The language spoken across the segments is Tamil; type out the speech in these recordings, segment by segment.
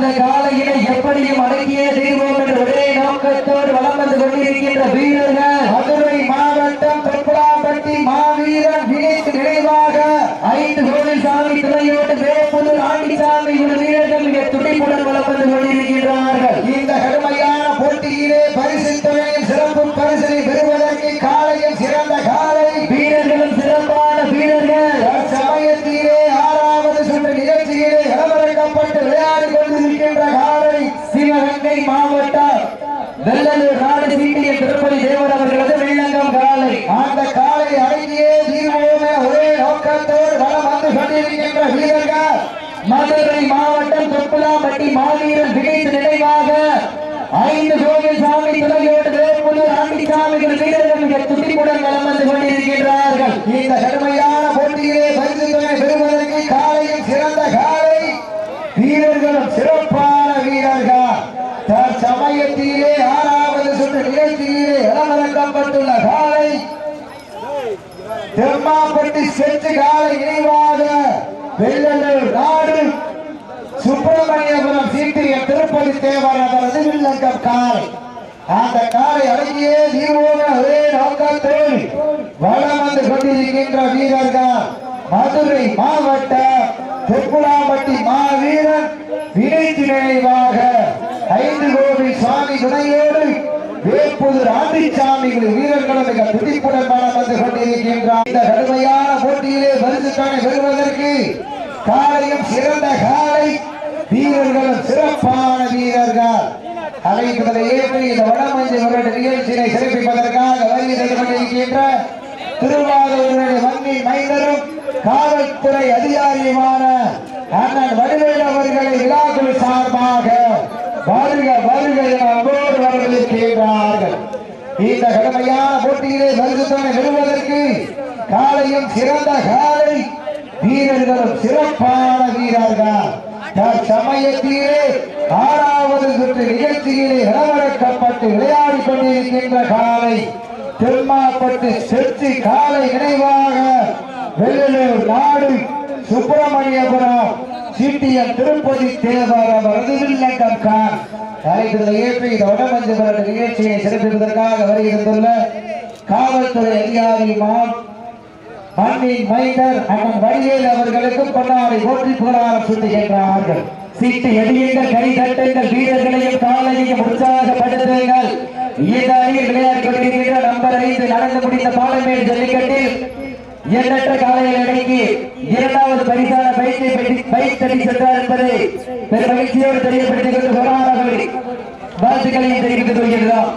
அந்த காலையினை எப்படியும் அடக்கியே தீர்வோம் என்ற ஒரே நோக்கத்தோடு வளம் வந்து கொண்டிருக்கின்ற வீரர்கள். அந்த காலை அடங்கியே தீர்வோமே ஒரே நோக்கத்தோடு வளம் வந்து கொண்டிருக்கின்ற வீரர்கள் மதுரை மாவட்டம் தொப்புலாம்பட்டி மாவீரன் திகைத்து நினைவாக ஐந்து கோவில் சாமி துணையோடு வேப்புதூர் ஆண்டிசாமிகள் வீரர்கள் மிக துடிப்புடன் வலம் வந்து கொண்டிருக்கின்றார்கள். இந்த கடுமையான போட்டியிலே பரிசு தொகை பெறுவதற்கு காலையும் சிறந்த காலை வீரர்களும் சிறப்பான வீரர்கள் தற்சமயத்திலே ஆறாவது சுற்று நிகழ்ச்சியிலே இளமரக்கப்பட்டுள்ள காலை தெம்மாப்பட்டி இணைவாக வெள்ளலூர் நாடு. சுப்பிரமணியபுரம் சீட்டிய திருப்பதி தேவர் அவரது வில்லங்கம் காலை. அந்த காலை அடங்கியே தீர்வோக ஒரே நோக்கத்தோடு வளம் வந்து கொண்டிருக்கின்ற வீரர்கள் மதுரை மாவட்ட தெப்புலாம்பட்டி மாவீரன் வினைத்து நினைவாக ஐந்து கோடி சுவாமி துணையோடு வேப்புதூர் ஆண்டிச்சாமிகள் வீரர்களும் மிக துடிப்புடன் வந்து கொண்டிருக்கின்றார் இந்த கடுமையான போட்டியிலே பரிசுத்தானை பெறுவதற்கு காலையும் சிறந்த காலை வீரர்களும் சிறப்பான வீரர்கள். அழைப்பதை ஏற்றி இந்த வடமஞ்சி வருட நிகழ்ச்சியை சிறப்பிப்பதற்காக வருகை தந்து கொண்டிருக்கின்ற திருவாரூருடைய வன்னி மைந்தரும் காவல்துறை அதிகாரியுமான அண்ணன் வடிவேல் அவர்களை விழாக்குழு சார்பாக வருக வருக என அன்போடு வரவேற்கின்றார்கள் இந்த கடமையான போட்டியிலே பரிசுத்தனை பெறுவதற்கு காலையும் சிறந்த காலை வீரர்களும் சிறப்பான வீரர்கள். சமயத்திலே ஆறாவது சுற்று நிகழ்ச்சியிலே இளவரக்கப்பட்டு விளையாடி கொண்டிருக்கின்ற காலை திருமாப்பட்டு செற்றி காலை நினைவாக வெள்ளலூர் நாடு சுப்பிரமணியபுரம் சிபிஎம் திருப்பதி தேவர் அவரது வில்லங்கம் கான் தலைவர்களை ஏற்றி இந்த வடமஞ்சு வருட நிகழ்ச்சியை சிறப்பிப்பதற்காக வருகின்றுள்ள காவல்துறை அதிகாரி மாம் மண்ணின் மைந்தர் அண்ணன் வடிவேல் அவர்களுக்கு பொன்னாடை போற்றி புகழாரம் சுட்டுகின்றார்கள் சீட்டு எடியுங்கள் கை தட்டுங்கள் வீரர்களையும் காலையையும் உற்சாகப்படுத்துங்கள். இந்த அணியில் விளையாடி கொண்டிருக்கின்ற நம்பர் ஐந்து நடந்து முடிந்த பாலமேடு ஜல்லிக்கட்டில் எண்ணற்ற காலையில் அடங்கி இரண்டாவது பரிசான பைக்கை பெட்டி- பைக் தட்டி சென்றார் என்பதை பெரும் மகிழ்ச்சியோடு தெரியப்படுத்திக் கொண்டு சொன்னார்கள் வாழ்த்துக்களையும் தெரிவித்துக் கொள்கிறோம்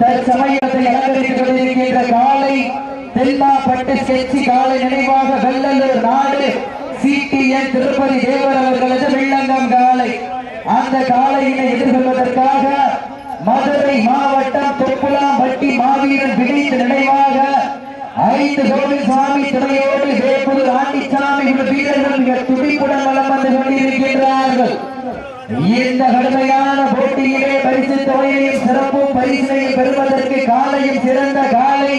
தற்சமயத்தை அலங்கரித்துக் கொண்டிருக்கின்ற காலை தென்மாப்பட்டு ஸ்கெட்சி காலை நினைவாக வெள்ளலூர் நாடு சிடிஎன் திருப்பதி தேவர் அவர்களது வெள்ளங்கம் காலை. அந்த காலையினை எதிர்கொள்வதற்காக மதுரை மாவட்டம் தொப்புலாம்பட்டி மாவீரன் விழித்து நினைவாக ஐந்து கோவில் சாமி துணையோடு வேப்பூர் ஆண்டிச்சாமி உள்ள வீரர்கள் மிக துடிப்புடன் வளம் வந்து கொண்டிருக்கின்றார்கள். இந்த கடுமையான போட்டியிலே பரிசு தொகையையும் சிறப்பும் பரிசினையும் பெறுவதற்கு காலையில் சிறந்த காலை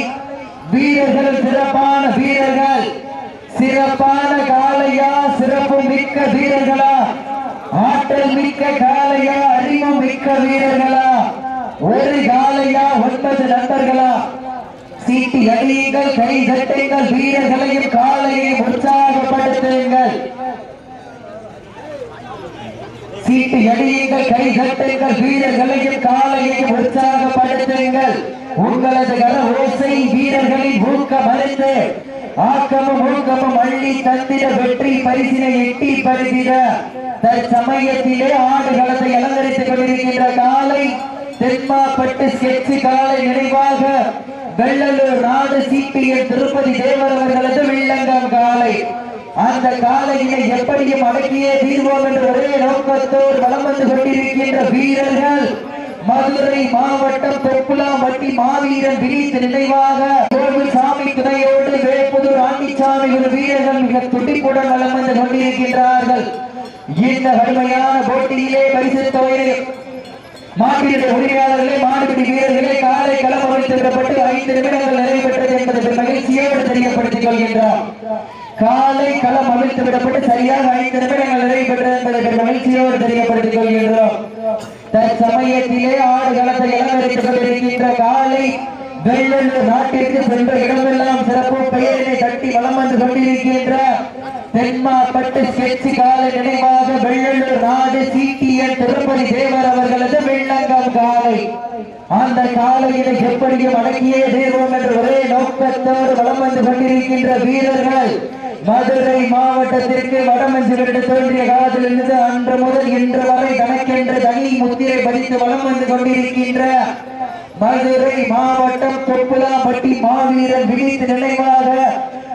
வீரர்கள் சிறப்பான வீரர்கள். சிறப்பான காலையா சிறப்பு மிக்க வீரர்களா? ஆற்றல் மிக்க காலையா அறிவு மிக்க வீரர்களா? ஒரு காலையா ஒன்பது நண்பர்களா? சீட்டி கை சட்டைகள் வீரர்களையும் காலையையும் உற்சாகப்படுத்துங்கள். சீட்டு எடியுங்கள் கை சட்டைகள் வீரர்களையும் காலையையும் உற்சாகப்படுத்துங்கள். உங்களது கர ஓசை வீரர்களின் ஊக்கம் அறிந்து ஆக்கமும் ஊக்கமும் அள்ளி தந்திட வெற்றி பரிசினை எட்டி பரிசிட. தற்சமயத்திலே ஆடுகளத்தை அலங்கரித்துக் கொண்டிருக்கின்ற காலை தென்மாப்பட்டு ஸ்கெட்சி காலை நினைவாக வெள்ளலூர் நாடு சிபிஎம் திருப்பதி தேவர் அவர்களது வில்லங்கம் காலை. அந்த காலையினை எப்படியும் அடக்கியே தீர்வோம் என்ற ஒரே நோக்கத்தோடு வளம் வந்து கொண்டிருக்கின்ற வீரர்கள் மதுரை மாவட்டம் தொப்புலாம்பட்டி மாவீரன் விரித்து நினைவாக கோவில் சாமி துணையோடு வேப்புதூர் ஆண்டிச்சாமி ஒரு வீரர்கள் மிக துடிப்புடன் வளம் வந்து கொண்டிருக்கின்றார்கள். இந்த கடுமையான போட்டியிலே பரிசு தொகையை மாட்டினுடைய உரிமையாளர்களே மாடுபிடி வீரர்களே காலை களம் அமைத்திருக்கப்பட்டு ஐந்து நிமிடங்கள் நிறைவு பெற்றது என்பதை மகிழ்ச்சியோடு தெரியப்படுத்திக் கொள்கின்றார். காலை களம் அமைத்து விடப்பட்டு சரியாக ஐந்து நிமிடங்கள் நிறைவேற்ற என்பதற்கு மகிழ்ச்சியோடு தெரியப்படுத்திக் கொள்கின்றோம் தற்சமயத்திலே ஆடு களத்தை இளவரித்துக் கொண்டிருக்கின்ற காலை வெள்ளூர் நாட்டிற்கு சென்ற இடமெல்லாம் சிறப்பு பெயரினை தட்டி வளம் வந்து கொண்டிருக்கின்ற தென்மாப்பட்டு ஸ்கெட்சி கால நினைவாக வெள்ளூர் நாடு சீட்டிய திருப்பதி தேவர் அவர்களது வெள்ளங்கம் காலை. அந்த காலையினை எப்படியும் அடக்கியே தீர்வோம் என்ற ஒரே நோக்கத்தோடு வளம் வந்து கொண்டிருக்கின்ற வீரர்கள் மதுரை மாவட்டத்திற்கு வடமஞ்சு வடமஞ்சிலிருந்து தோன்றிய காலத்திலிருந்து அன்று முதல் இன்று வரை தனக்கென்று தனி முத்திரை பதித்து வளம் வந்து கொண்டிருக்கின்ற மதுரை மாவட்டம் தொப்புலாம்பட்டி மாவீரன் விழித்து நினைவாக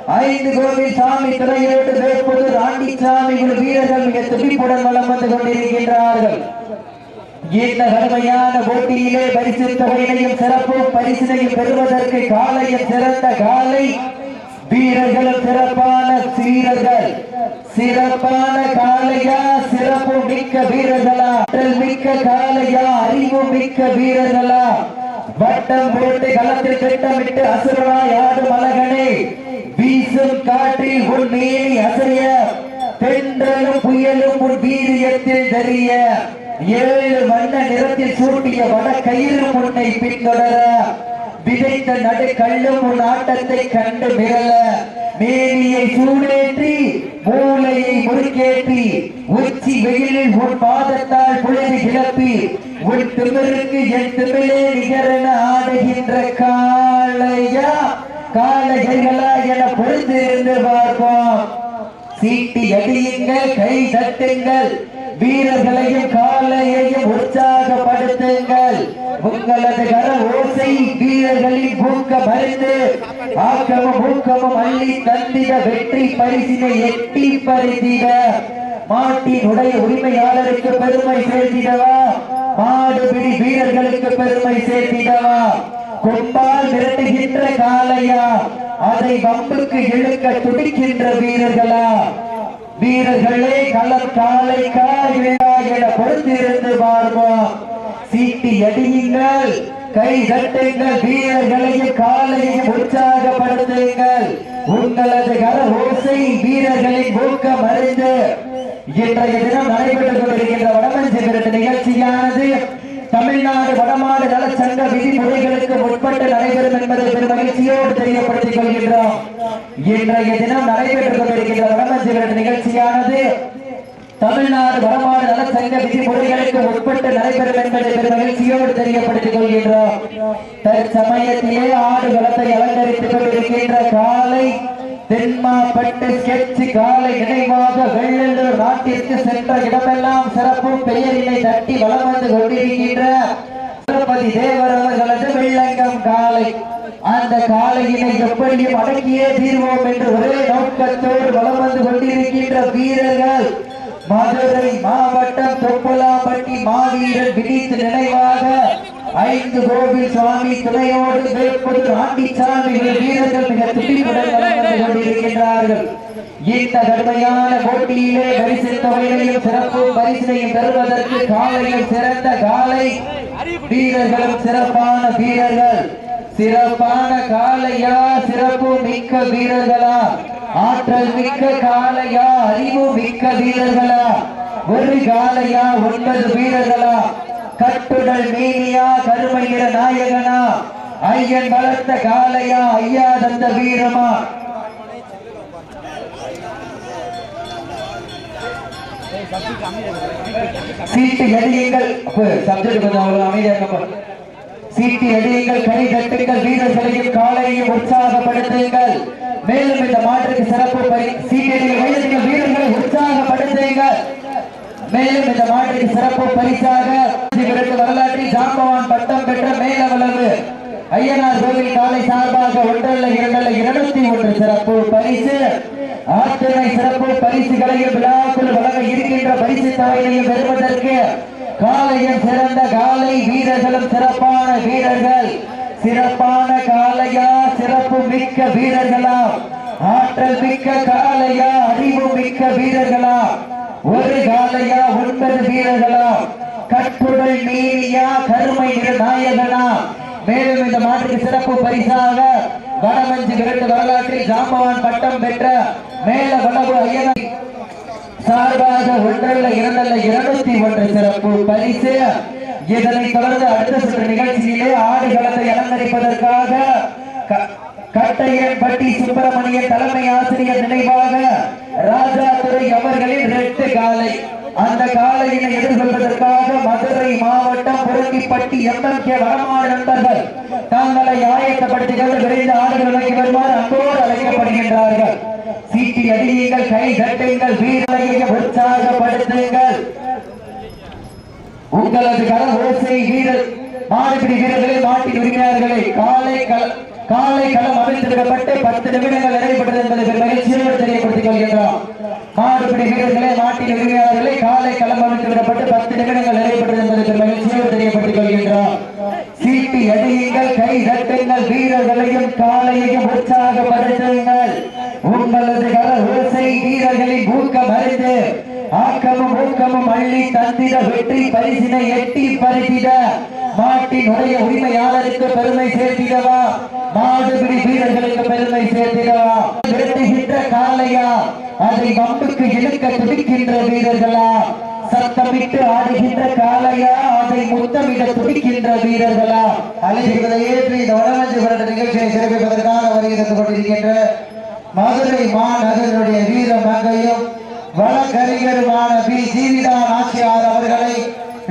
ஐந்து கோவில் சாமி தலையிட்டு பேசுவது ராண்டிச்சாமி குழு வீரர்கள் மிக துடிப்புடன் வளம் வந்து கொண்டிருக்கின்றார்கள். இந்த கடுமையான போட்டியிலே பரிசு தொகையினையும் சிறப்பு பரிசினையும் பெறுவதற்கு காலையும் சிறந்த காலை வீரர்களும் சிறப்பான வீரர்கள். சிறப்பான காலையா? சிறப்பு மிக்க வீரர்களா? மிக்க காலையா? அறிவு மிக்க வீரர்களா? வட்டம் போட்டு களத்தில் திட்டமிட்டு அசுரனாய் ஆடும் அழகனே வீசும் காற்றில் உன் மேனி அசைய தென்றலும் புயலும் உன் வீரியத்தில் தெரிய ஏழு வண்ண நிறத்தில் சூட்டிய வட கயிறு உன்னை பின்தொடர விதைத்த நடுக்கல்லும் உன் ஆட்டத்தை கண்டு மிரள. மேனியை சூடேற்றி மூளையை முறுக்கேற்றி உச்சி வெயிலில் உன் பாதத்தால் குழந்தை கிளப்பி உன் திமிருக்கு என் திமிழே நிகரென ஆடுகின்ற காளையா காளைகளா என பொறுத்திருந்து பார்ப்போம். சீட்டி அடியுங்கள் கை தட்டுங்கள் வீரர்களையும் காலையையும் உற்சாகப்பட உங்களது கர ஓசை வீரர்களின் பூக்க மருந்து ஆக்கமும் ஊக்கமும் அள்ளி தந்திட வெற்றி பரிசினை எட்டி பறித்திட மாட்டினுடைய உரிமையாளருக்கு பெருமை சேர்த்திடவா? மாடுபிடி வீரர்களுக்கு பெருமை சேர்த்திடவா? கொம்பால் விரட்டுகின்ற காலையா அதை வம்புக்கு இழுக்க துடிக்கின்ற வீரர்களா? வீரர்களே களம் காலை காயிலா என பொறுத்திருந்து பார்ப்போம் சீட்டி அடியுங்கள். கை தட்டுங்கள். வீரர்களையும் காலையும் உற்சாகப்படுத்துங்கள். உங்களது கர ஓசை வீரர்களின் ஊக்கம் அறிந்து இன்றைய தினம் நடைபெற்றுக் கொண்டிருக்கின்ற வடமஞ்சி விருது நிகழ்ச்சியானது தமிழ்நாடு வடமாடு நலச்சங்க விதிமுறைகளுக்கு உட்பட்டு நடைபெறும் என்பதை பெரும் மகிழ்ச்சியோடு தெரியப்படுத்திக் கொள்கின்றோம். இன்றைய தினம் நடைபெற்றுக் கொண்டிருக்கின்ற வடமஞ்சி விருது நிகழ்ச்சியானது தமிழ்நாடு வடமாடு நலச்சங்க விதிமுறைகளுக்கு உட்பட்டு நடைபெறும் என்பதை பெரும் மகிழ்ச்சியோடு தெரியப்படுத்திக் கொள்கின்றோம். தற்சமயத்திலே ஆடு வளத்தை அலங்கரித்துக் கொண்டிருக்கின்ற காலை தென்மாப்பட்டு ஸ்கெட்ச் காலை நினைவாக வெள்ளலூர் நாட்டிற்கு சென்ற இடமெல்லாம் சிறப்பும் பெயரினை தட்டி வளம் வந்து கொண்டிருக்கின்ற திருப்பதி தேவர் அவர்களது வெள்ளங்கம் காலை. அந்த காலையினை எப்படியும் அடக்கியே தீர்வோம் என்று ஒரே நோக்கத்தோடு வளம் வந்து கொண்டிருக்கின்ற வீரர்கள் மதுரை மாவட்டம் தொப்பலாம்பட்டி மாவீரர் விழித்து நினைவாக ஐந்து கோவில் சுவாமி துணையோடு வேப்பது ஆண்டிச்சாமி வீரர்கள் மிக துடிப்புடன் வலம் கொண்டிருக்கின்றார்கள். இந்த கடுமையான போட்டியிலே பரிசு தொகையிலையும் சிறப்பு பரிசினையும் பெறுவதற்கு காலையில் சிறந்த காலை வீரர்களும் சிறப்பான வீரர்கள். சிறப்பான காலையா? சிறப்பு மிக்க வீரர்களா? ஆற்றல் மிக்க காலையா அறிவு மிக்க வீரர்களா? ஒரு காலையா ஒன்பது வீரர்களா? கட்டுடல் மீனியா கருமையிட நாயகனா? ஐயன் வளர்த்த காலையா ஐயா தந்த வீரமா? சீட்டு எரியுங்கள் சப்ஜெக்ட் கொஞ்சம் அவ்வளவு அமைதியா சீட்டி அடியுங்கள் கை தட்டுங்கள் வீரர்களையும் காலையும் உற்சாகப்படுத்துங்கள். மேலும் இந்த மாற்றுக்கு சிறப்பு பரி சீட்டியடிகள் வீரர்களை உற்சாகப்படுத்துங்கள். மேலும் இந்த மாற்றுக்கு சிறப்பு பரிசாக வரலாற்றில் ஜாம்பவான் பட்டம் பெற்ற மேலவளவு ஐயனார் கோவில் காலை சார்பாக ஒன்றல்ல இரண்டல்ல இருநூத்தி ஒன்று சிறப்பு பரிசு. ஆத்திரை சிறப்பு பரிசுகளையும் விழாக்குள் வழங்க இருக்கின்ற பரிசு தாயினையும் பெறுவதற்கு காலையும் சிறந்த காலை வீரர்களும் சிறப்பான வீரர்கள். சிறப்பான காலையா சிறப்பு மிக்க வீரர்களா? ஆற்றல் மிக்க காலையா அறிவு மிக்க வீரர்களா? ஒரு காலையா ஒன்பது வீரர்களா? கட்டுடல் நீரியா கருமை நாயகனா மேலும் இந்த மாட்டுக்கு சிறப்பு பரிசாக வடமஞ்சு விரட்டு வரலாற்றில் ஜாம்பவான் பட்டம் பெற்ற மேல வளவு ஐயனை சார்பாக ஒன்றல்ல இரண்டல்ல இருநூத்தி ஒன்று சிறப்பு பரிசு. இதனைத் தொடர்ந்து அடுத்த சுற்று நிகழ்ச்சியிலே ஆடுகளத்தை அலங்கரிப்பதற்காக க- கட்டையன்பட்டி சுப்பிரமணிய தலைமை ஆசிரியர் நினைவாக ராஜாதுரை அவர்களின் ரெட்டு காலை. அந்த காலையினை எதிர்கொள்வதற்காக மதுரை மாவட்டம் புரங்கிப்பட்டி எம்எம்கே வடமாடு நண்பர்கள் தங்களை ஆயத்தப்படுத்திக் கொண்டு விரைந்து ஆடுகள் நோக்கி வருமாறு அன்போடு அழைக்கப்படுகின்றார்கள். சீட்டி அடியுங்கள் கை தட்டுங்கள் வீரர்களை உற்சாகப்படுத்துங்கள். உங்களது கர ஓசை வீரர் மாடுபிடி வீரர்களே மாட்டின் உரிமையாளர்களே காலை காலை களம் அமைத்திருக்கப்பட்டு பத்து நிமிடங்கள் நிறைவுபட்டது என்பதை மகிழ்ச்சியோடு தெரியப்படுத்திக் கொள்கின்றோம். மாடுபிடி வீரர்களே மாட்டின் உரிமையாளர்களே காலை களம் அமைத்திருக்கப்பட்டு பத்து நிமிடங்கள் நிறைவுபட்டது என்பதை மகிழ்ச்சியோடு தெரியப்படுத்திக் கொள்கின்றோம். சீட்டி அடியுங்கள் கை தட்டுங்கள் வீரர்களையும் காலையையும் உற்சாகப்படுத்துங்கள் உங்களது கர ஓசை வீரர்களின் ஊக்கம் அறிந்து ஆக்கமும் ஊக்கமும் அள்ளி தந்திட வெற்றி பரிசினை எட்டி பறித்திட மாட்டினுடைய உரிமையாளருக்கு பெருமை சேர்த்திடவா? மாடுபிடி வீரர்களுக்கு பெருமை சேர்த்திடவா? விரட்டுகின்ற அதை வம்புக்கு இழுக்க துடிக்கின்ற வீரர்களா? சத்தமிட்டு ஆடுகின்ற அதை முத்தமிட துடிக்கின்ற வீரர்களா? ஏற்றி இந்த வடமஞ்சு விரட்டு நிகழ்ச்சியை சிறப்பிப்பதற்காக கொண்டிருக்கின்ற மதுரை வீர மங்கையும் வழக்கறிஞருமான பி. ஜீவிதா நாச்சியார் அவர்களை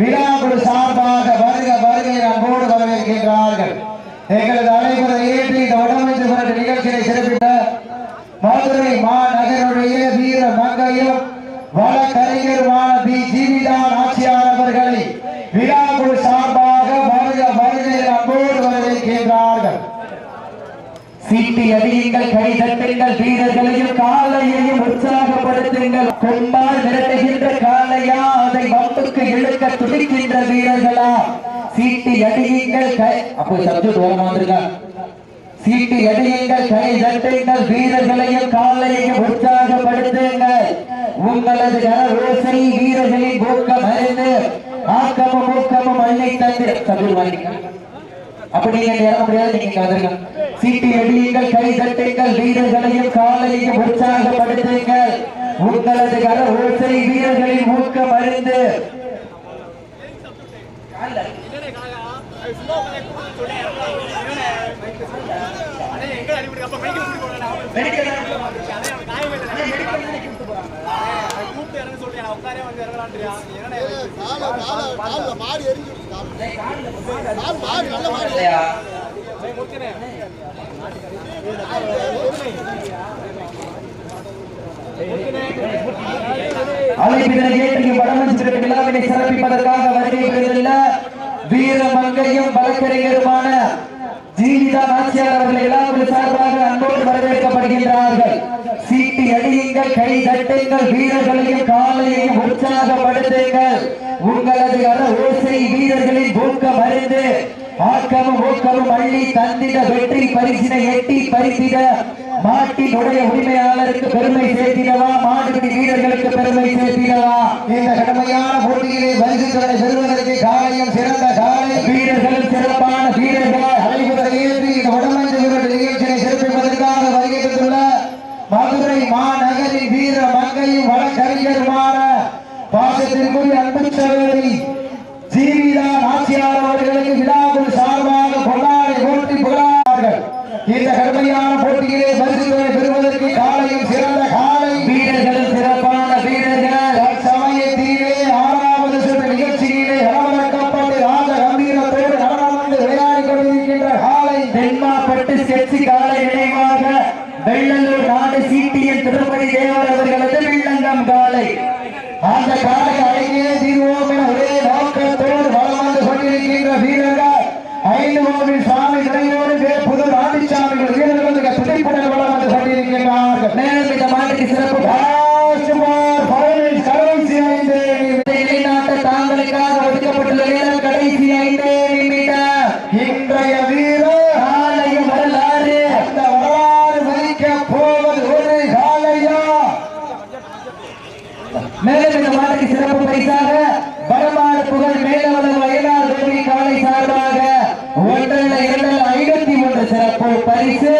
விழாக்குழு சார்பாக வருக வருகை அன்போடு வரவேற்கின்றார்கள். எங்களது அனைவரை ஏற்றி இந்த வடமஞ்சு விரட்டு நிகழ்ச்சியை சிறப்பித்த மதுரை மாநகருடைய வீர மங்கையும் வழக்கறிஞருமான பி. ஜீவிதா நாச்சியார் அவர்களை விழா சார்பாக வருக வருகை அன்போடு வரவேற்கின்றார்கள் சீட்டி அடியுங்கள் கை தட்டுங்கள் வீரர்களையும் காலையையும் உற்சாகப்படுத்துங்கள் கொம்பால் விரட்டுகின்ற காலையா அதை வம்புக்கு இழுக்க துடிக்கின்ற வீரர்களா? சீட்டு அடியுங்கள் கை அப்போ சப்ஜெக்ட் ஓரமா வந்துருங்க சீட்டி அடியுங்கள் கை தட்டுங்கள் வீரர்களையும் காலையையும் உற்சாகப்படுத்துங்கள். உங்களது கர வீரர்களின் ஊக்கம் அறிந்து ஆக்கமும் ஊக்கமும் அள்ளி தந்து சப்ஜெக்ட் வாங்கிக்க அப்படி நீங்க இங்க முடியாது நீங்க வந்துருங்க. சீட்டு அடியுங்கள் கை தட்டுங்கள் வீரர்களையும் காலையையும் உற்சாகப்படுத்துங்கள். கர ஓசை வீரர்களின் ஊக்கம் அறிந்து. மாடி எரிஞ்சு ஏற்றிய வடமஞ்சிற்கு விழாவினை சிறப்பிப்பதற்காக வருகை புரிந்துள்ள வீர மங்கையும் வழக்கறிஞருமான ஜீவிதா நாச்சியார் அவர்கள் விழாவில் சார்பாக அன்போடு வரவேற்கப்படுகின்றார்கள். சீட்டி அடியுங்கள் கை தட்டுங்கள் வீரர்களையும் காலையையும் உற்சாகப்படுத்துங்கள். உங்களது அற ஓசை வீரர்களின் ஊக்கம் அறிந்து ஆக்கமும் ஊக்கமும் அள்ளி தந்திட வெற்றி பரிசினை எட்டி பறித்திட மாட்டினுடைய உரிமையாளருக்கு பெருமை சேர்த்திடவா? மாடுபிடி வீரர்களுக்கு பெருமை சேர்த்திடவா? இந்த கடமையான போட்டியிலே பரிசுகளை பெறுவதற்கு காலையும் சிறந்த காலை. வீரர்கள் சிறப்பான வீரர்கள் அழைப்புகளை ஏற்றி இந்த வடமஞ்சு விரட்டு நிகழ்ச்சியை சிறப்பிப்பதற்காக வருகை தந்துள்ள மதுரை மாநகரின் வீர மங்கையும் வழக்கறிஞருமான பாசத்திற்குரிய அன்பு சகோதரி ஜீவிதா நாச்சியார் அவர்களுக்கு விழாக்குழு சார்பாக கொண்டாடி போட்டி புகழார்கள் இந்த கடுமையான போட்டியிலே பரிசுகளை பெறுவதற்கு காலையும் சிறந்த காலை வீரர்களும் சிறப்பான வீரர்கள் சமயத்திலே ஆறாவது சுற்று நிகழ்ச்சியிலே இளவரக்கப்பட்டு ராஜ கம்பீரத்தோடு நடனம் வந்து விளையாடி கொண்டிருக்கின்ற காலை தென்மாப்பட்டு செச்சி காலை நினைவாக வெள்ளலூர் நாடு சீட்டியின் திருப்பதி தேவர் அவர்களது வெள்ளங்கம் காலை. அந்த காலை அழகியே தீர்வோம் என ஒரே நோக்கத்தோடு வளம் வந்து கொண்டிருக்கின்ற வீரர்கள். ஐந்து கோவில் சுவாமி துணையோடு புது ராணிசாமிகள் வீரர்களுக்கு துணைப்படல் வளம் வந்து கொண்டிருக்கின்றார்கள். மேலும் இந்த மாதிரி சிறப்பு சிறப்பு பரிசு.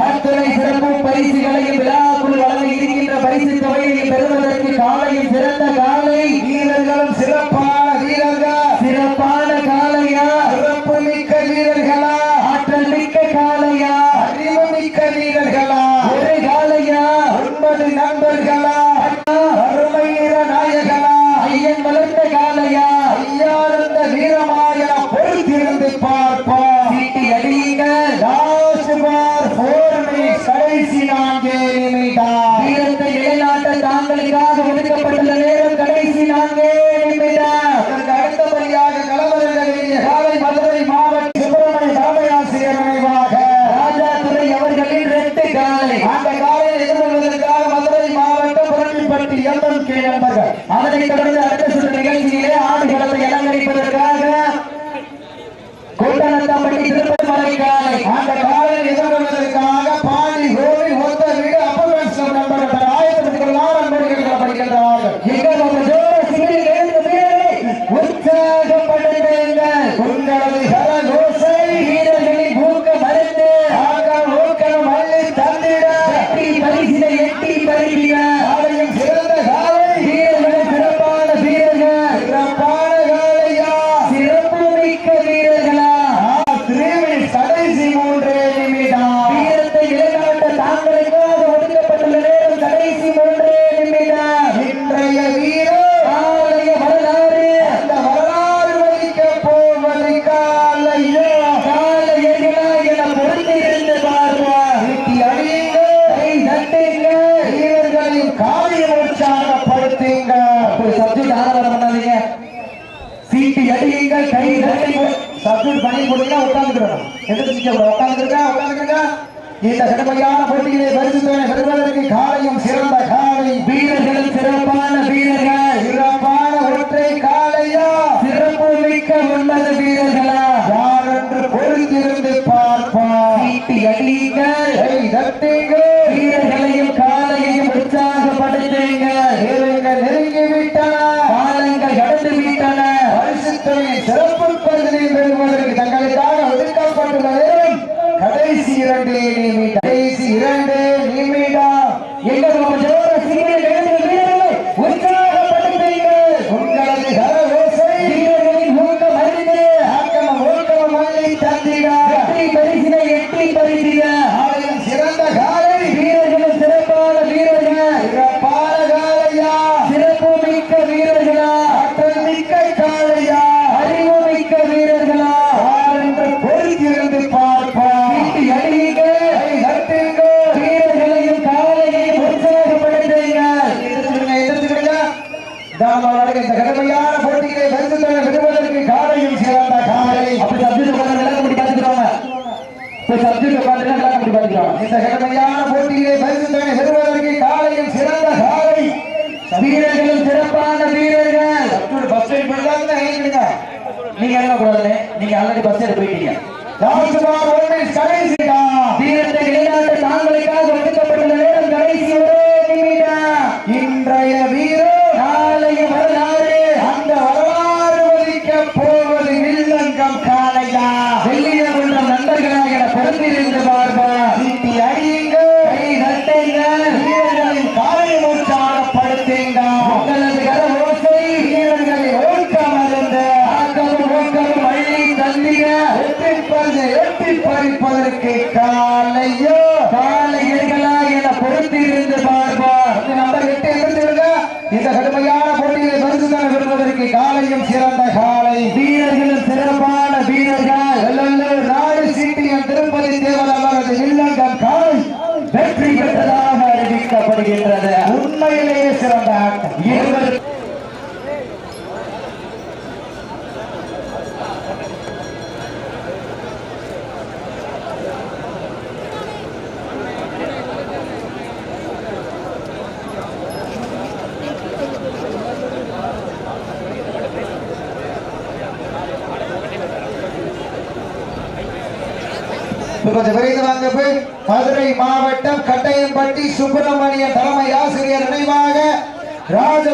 அத்தனை சிறப்பு பரிசுகளையும் விழா வீரத்தை நிலைநாட்ட தாங்களுக்காக ஒதுக்கப்பட்டுள்ள நேரம் கடைசி நான்கே. ಬೇಕಾದಲ್ಲಿ கட்டுங்க வீரர்களின் காவியம் உற்சாகப்படுத்துங்க அப்படி சப்ஜெக்ட் ஆதாரம் பண்ணாதீங்க. சீட்டு அடியுங்க கை தட்டி சப்ஜெக்ட் பண்ணி கொடுங்க உட்காந்துக்கிறோம் எதிர்த்து உட்காந்துருங்க உட்காந்துருங்க இந்த கடுமையான போட்டியிலே பரிசு பெறுவதற்கு காலையும் சிறந்த காலை. வீரர்கள் சிறப்பான வீரர்கள். கொஞ்சம் விரைவாக மதுரை மாவட்டம் கட்டையம்பட்டி சுப்பிரமணிய தலைமை ஆசிரியர் நினைவாக రాజ